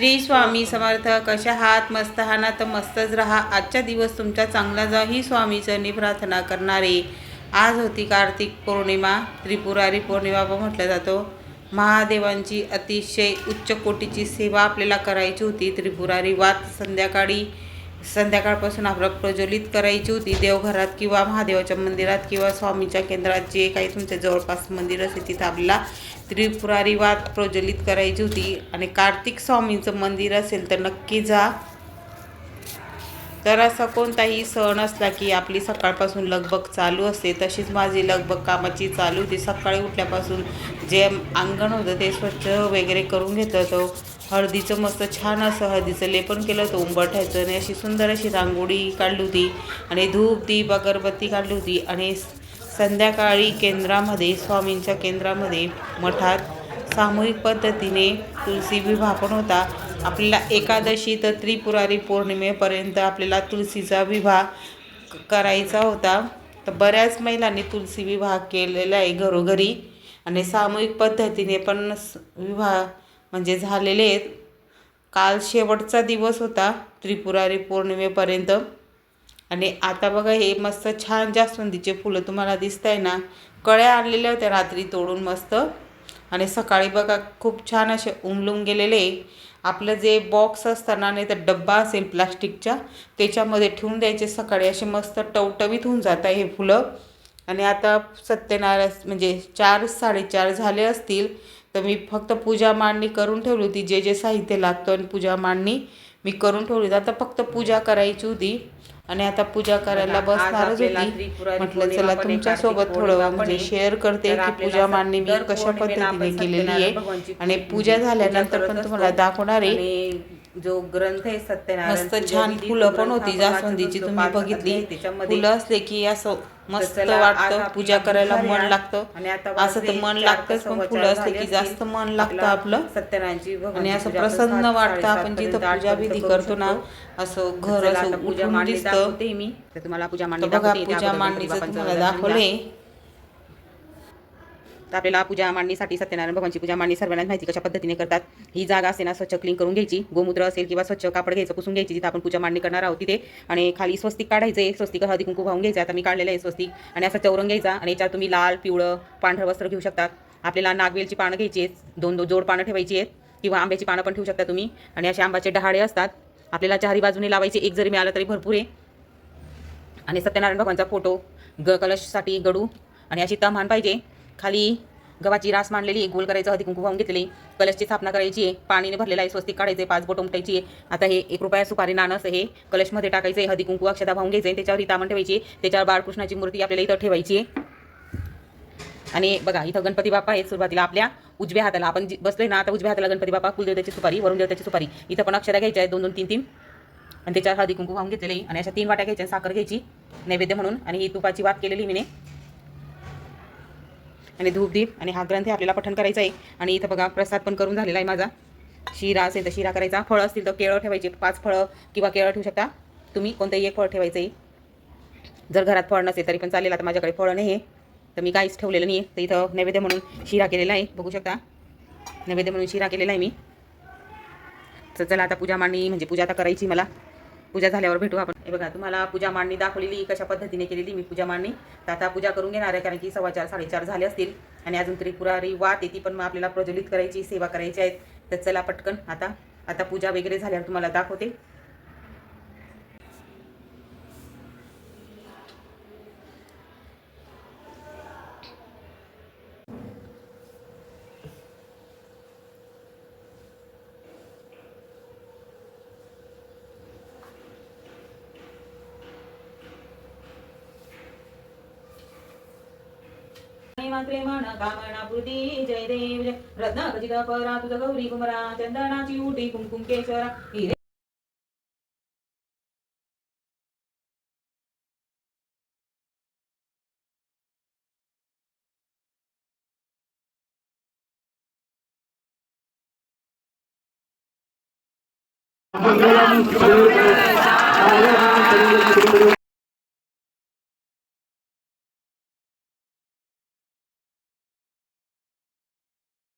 श्री स्वामी समर्थ कशा हात मस्त हा ना? तर मस्तच राहा. आजचा दिवस तुमचा चांगला जा ही स्वामीचरणी प्रार्थना करणारे. आज होती कार्तिक पौर्णिमा त्रिपुरारी पौर्णिमा पण म्हटलं जातो. महादेवांची अतिशय उच्च कोटीची सेवा आपल्याला करायची होती. त्रिपुरारी वात संध्याकाळी संध्याकाळपासून आपलं प्रज्वलित करायची होती. देवघरात किंवा महादेवाच्या मंदिरात किंवा स्वामीच्या केंद्रात जे काही तुमच्या जवळपास मंदिर असेल तिथं आपल्याला त्रिपुरारी वात प्रज्वलित करायची होती. आणि कार्तिक स्वामींचं मंदिर असेल तर नक्की जा. तर असा कोणताही सण असला की आपली सकाळपासून लगबग चालू असते. तशीच माझी लगबग कामाची चालू होती. सकाळी उठल्यापासून जे अंगण होतं ते स्वच्छ वगैरे करून घेत होतो. हळदीचं मस्त छान असं हळदीचं लेपन केलं होतं उंबरठायचं. आणि अशी सुंदर अशी रांगोळी काढली होती. आणि धूप दीप अगरबत्ती काढली होती. आणि संध्याकाळी केंद्रामध्ये स्वामींच्या केंद्रामध्ये मठात सामूहिक पद्धतीने तुलसी विवाह पण होता. आपल्याला एकादशी तर त्रिपुरारी पौर्णिमेपर्यंत आपल्याला तुलसीचा विवाह करायचा होता. तर बऱ्याच महिलांनी तुलसी विवाह केलेला आहे घरोघरी. आणि सामूहिक पद्धतीने पण विवाह म्हणजे झालेले आहेत. काल शेवटचा दिवस होता त्रिपुरारी पौर्णिमेपर्यंत. आणि आता बघा हे मस्त छान जास्वंदीचे फुलं तुम्हाला दिसत आहे ना. कळ्या आणलेल्या होत्या रात्री तोडून मस्त. आणि सकाळी बघा खूप छान असे उमलून गेलेले. आपलं जे बॉक्स असताना नाही तर डब्बा असेल प्लास्टिकच्या त्याच्यामध्ये ठेवून द्यायचे. सकाळी असे मस्त टवटवीत होऊन जात आहे हे फुलं. आणि आता सत्यनारायण म्हणजे चार साडेचार झाले असतील. तर मी फक्त पूजा मांडणी करून ठेवली होती जे जे साहित्य लागतं आणि पूजा मांडणी मी करून ठेवली होती आता फक्त पूजा करायची होती आणि आता पूजा करायला बसणारच होती म्हटलं चला तुमच्यासोबत थोडं म्हणजे. शेअर करते की पूजा मांडणी मी कशा पद्धतीने केलेली आहे आणि पूजा झाल्यानंतर पण. तुम्हाला दाखवणार आहे जो ग्रंथ आहे सत्यनारायण मस्त छान फुलं पण होती जास्वंदीची तुम्ही बघितली. फुलं असले की असं मस्त वाटतं पूजा करायला मन. लागतं आणि आता असं तर मन लागतंच पण फुलं असले की जास्त. मन लागतं आपला सत्यनारायणची आणि असं प्रसन्न वाटतं आपण जिथं पूजा विधी करतो ना असं. घर असं उठून दिसतं मी तुम्हाला पूजा मांडणी बघा पूजा मांडणीचं तुम्हाला तर आपल्याला पूजा मांडणीसाठी सत्यनारायण भगवानची पूजा मांडणी सर्वांना माहिती कशा पद्धतीने करतात. ही जागा असेल ना स्वच्छ क्लीन करून घ्यायची. गोमूत्र असेल किंवा स्वच्छ कापड घ्यायचं पुसून घ्यायची. जिथे आपण पूजा मांडणी करणार आहोत तिथे. आणि खाली स्वस्तिक काढायचं आहे स्वस्तिक हळदी कुंकू वाहून घ्यायचं. आता मी काढलेलं आहे स्वस्तिक. आणि असं चौरंग घ्यायचा. आणि याच्यात तुम्ही लाल पिवळं पांढरं वस्त्र घेऊ शकतात. आपल्याला नागवेलची पानं घ्यायची आहेत. दोन दोन जोड पानं ठेवायची आहेत. किंवा आंब्याची पानं पण ठेवू शकता तुम्ही. आणि असे आंब्याचे डहाळे असतात. आपल्याला चारी बाजूने लावायचे. एक जरी मिळालं तरी भरपूर आहे. आणि सत्यनारायण भगवानचा फोटो ग कलशसाठी गडू. आणि अशी तमान पाहिजे. खाली. गव्हाची रास मांडलेली आहे गोल करायचं हळदी कुंकू वाहून घेतलेली कलशची स्थापना करायची आहे पाणीने भरलेला आहे स्वस्तिक काढायचे पाच बोट उमटायची आहे. आता हे एक रुपया सुपारी नाणस हे कलशमध्ये टाकायचं आहे हळदी कुंकू अक्षता वाहून घ्यायचं आहे त्याच्यावर तामण ठेवायची त्याच्यावर बाळकृष्णाची मूर्ती आपल्याला इथं ठेवायची आहे. आणि बघा इथं गणपती बाप्पा आहेत सुरुवातीला आपल्या उजव्या हाताला. आपण बसलोय ना आता उजव्या हाताला गणपती बाप्पा कुलदेवताची सुपारी वरून देवताची सुपारी. इथं पण अक्षरा घ्यायच्या आहेत दोन दोन तीन तीन आणि त्याच्यावर हळदी कुंकू वाहून घेतलेली. आणि अशा तीन वाट्या घ्यायच्या साखर घ्यायची नैवेद्य म्हणून. आणि ही तुपाची वात केलेली मीने. आणि धूपदीप आणि हा ग्रंथ आपल्याला पठण करायचा आहे. आणि इथं बघा प्रसाद पण करून झालेला आहे माझा. शिरा असेल तर शिरा करायचा. फळं असतील तर केळं ठेवायचे. पाच फळं किंवा केळं ठेवू शकता. तुम्ही कोणतंही एक फळ ठेवायचं आहे जर घरात फळ नसेल तरी पण चालेल. आता माझ्याकडे फळं नाही आहे तर मी काहीच ठेवलेलं नाही आहे तर इथं नैवेद्य म्हणून शिरा केलेला आहे. बघू शकता. नैवेद्य म्हणून शिरा केलेला आहे मी. तर चला आता पूजा मांडणी म्हणजे पूजा आता करायची मला. पूजा झाल्यावर भेटू आपण. हे बघा तुम्हाला पूजा मांडणी दाखवलेली कशा पद्धतीने केलेली मी पूजा मांडणी. तर आता पूजा करून घेणार आहे कारण की सव्वा चार साडेचार झाले असतील. आणि अजून त्रिपुरारी वात येते पण मग आपल्याला प्रज्वलित करायची सेवा करायची आहेत. तर चला पटकन आता आता पूजा वगैरे झाल्यावर तुम्हाला दाखवते. मात्रे मन कामना पूर्ती जय देव जय। रत्न परा तुझ गौरी कुमरा चंदनाची उटी कुमकुम केशरा हिरे